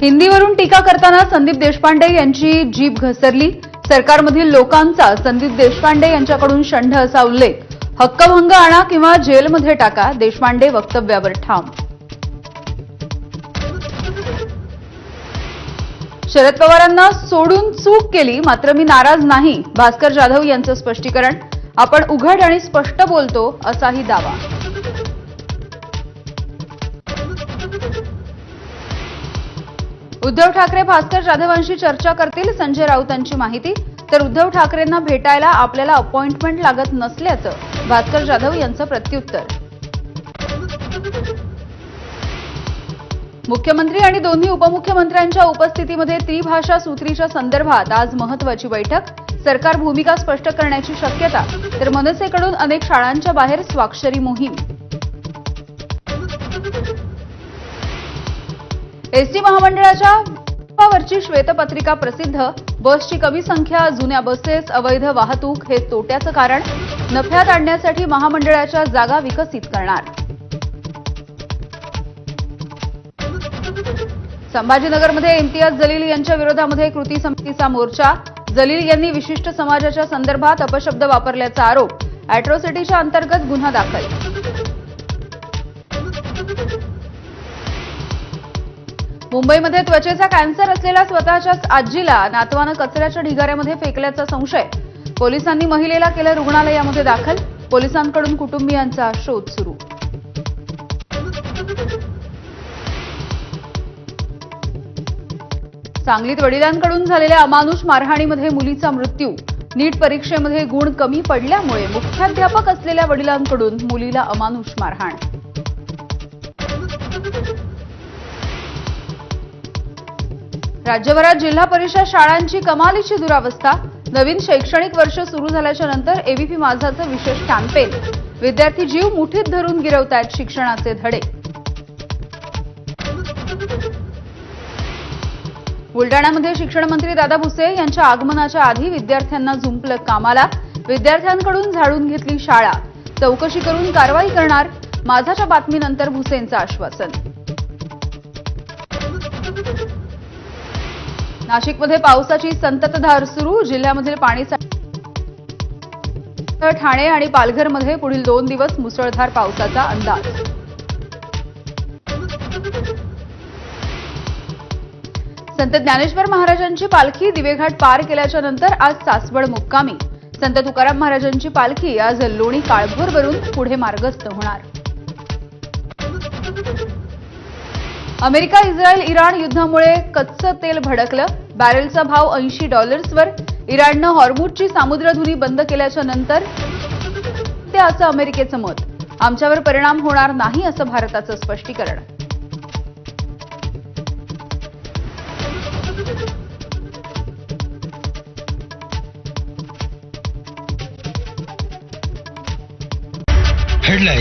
हिंदीवरून टीका करताना संदीप देशपांडे यांची जीभ घसरली. सरकारमधील लोकांचा संदीप देशपांडे यांच्याकडून शंढ असा उल्लेख. हक्कभंग आणा किंवा जेलमध्ये टाका देशपांडे वक्तव्यावर ठाम. शरद पवारांना सोडून चूक केली मात्र मी नाराज नाही भास्कर जाधव यांचं स्पष्टीकरण. आपण उघड आणि स्पष्ट बोलतो असाही दावा. उद्धव ठाकरे भास्कर जाधवांशी चर्चा करतील संजय राऊतांची माहिती. तर उद्धव ठाकरेंना भेटायला आपल्याला अपॉइंटमेंट लागत नसल्याचं भास्कर जाधव यांचं प्रत्युत्तर. मुख्यमंत्री आणि दोन्ही उपमुख्यमंत्र्यांच्या उपस्थितीमध्ये त्रिभाषा सूत्रीच्या संदर्भात आज महत्वाची बैठक. सरकार भूमिका स्पष्ट करण्याची शक्यता तर मनसेकडून अनेक शाळांच्या बाहेर स्वाक्षरी मोहीम. एसटी महामंडळाच्या वरची श्वेतपत्रिका प्रसिद्ध. बसची कमी संख्या जुन्या बसेस अवैध वाहतूक हे तोट्याचं कारण. नफ्यात आणण्यासाठी महामंडळाच्या जागा विकसित करणार. संभाजीनगरमध्ये इम्तियाज जलील यांच्या विरोधामध्ये कृती समितीचा मोर्चा. जलील यांनी विशिष्ट समाजाच्या संदर्भात अपशब्द वापरल्याचा आरोप. अॅट्रॉसिटीच्या अंतर्गत गुन्हा दाखल. मुंबईमध्ये त्वचेचा कॅन्सर असलेल्या स्वतःच्याच आजीला नातवानं कचऱ्याच्या ढिगाऱ्यामध्ये फेकल्याचा संशय. पोलिसांनी महिलेला केलं रुग्णालयामध्ये दाखल. पोलिसांकडून कुटुंबियांचा शोध सुरू. सांगलीत वडिलांकडून झालेल्या अमानुष मारहाणीमध्ये मुलीचा मृत्यू. नीट परीक्षेमध्ये गुण कमी पडल्यामुळे मुख्याध्यापक असलेल्या वडिलांकडून मुलीला अमानुष मारहाण. राज्यभरात जिल्हा परिषद शाळांची कमालीची दुरावस्था. नवीन शैक्षणिक वर्ष सुरू झाल्याच्यानंतर एबीपी माझाचं विशेष कॅम्पेन विद्यार्थी जीव मुठीत धरून गिरवतायत शिक्षणाचे धडे. बुलडाण्यामध्ये शिक्षण मंत्री दादा भुसे यांच्या आगमनाच्या आधी विद्यार्थ्यांना झुंपलं कामाला. विद्यार्थ्यांकडून झाडून घेतली शाळा. चौकशी करून कारवाई करणार. माझाच्या बातमीनंतर भुसेंचं आश्वासन. नाशिकमध्ये पावसाची संततधार सुरू. जिल्ह्यामधील पाणी ठाणे आणि पालघरमध्ये पुढील दोन दिवस मुसळधार पावसाचा अंदाज. संत ज्ञानेश्वर महाराजांची पालखी दिवेघाट पार केल्याच्यानंतर आज सासवड मुक्कामी. संत तुकाराम महाराजांची पालखी आज लोणी काळभोरवरून पुढे मार्गस्थ होणार. अमेरिका इस्रायल इराण युद्धामुळे कच्चं तेल भडकलं. बॅरेलचा भाव ऐंशी डॉलर्सवर. इराणनं हॉर्मुडची सामुद्रधुनी बंद केल्याच्यानंतर ते असं अमेरिकेचं मत. आमच्यावर परिणाम होणार नाही असं भारताचं स्पष्टीकरण.